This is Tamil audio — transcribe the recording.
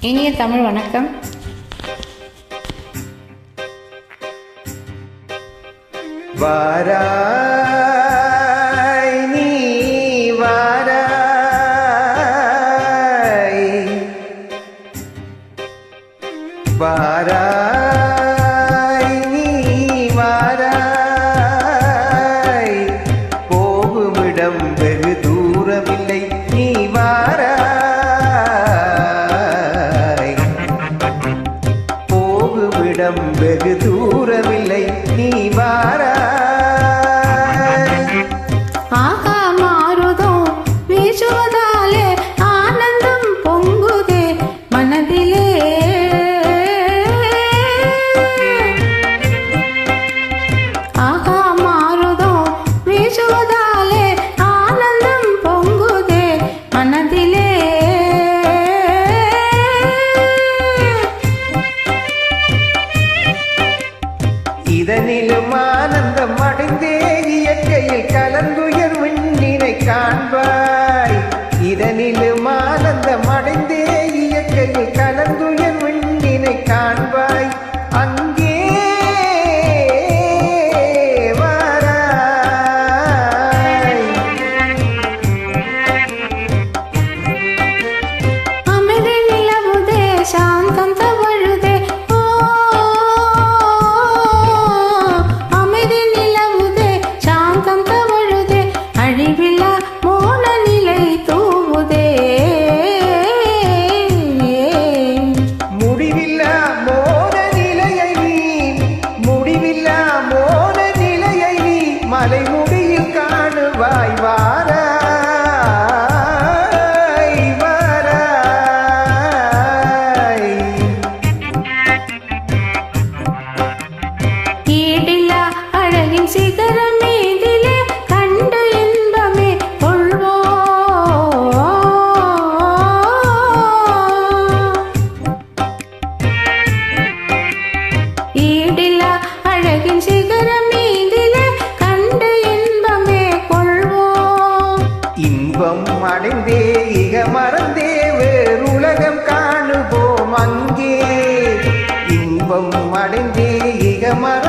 இனிய தமிழ் வணக்கம். வாராய் நீ வாராய். வாராய். இடம் வெகு தூரமில்லை. நீ வாரா. நிலமா மலை அடைந்தே இக மறந்தே வேறுலகம் காணுவோம் அங்கே. இன்பம் அடைந்தே இக மற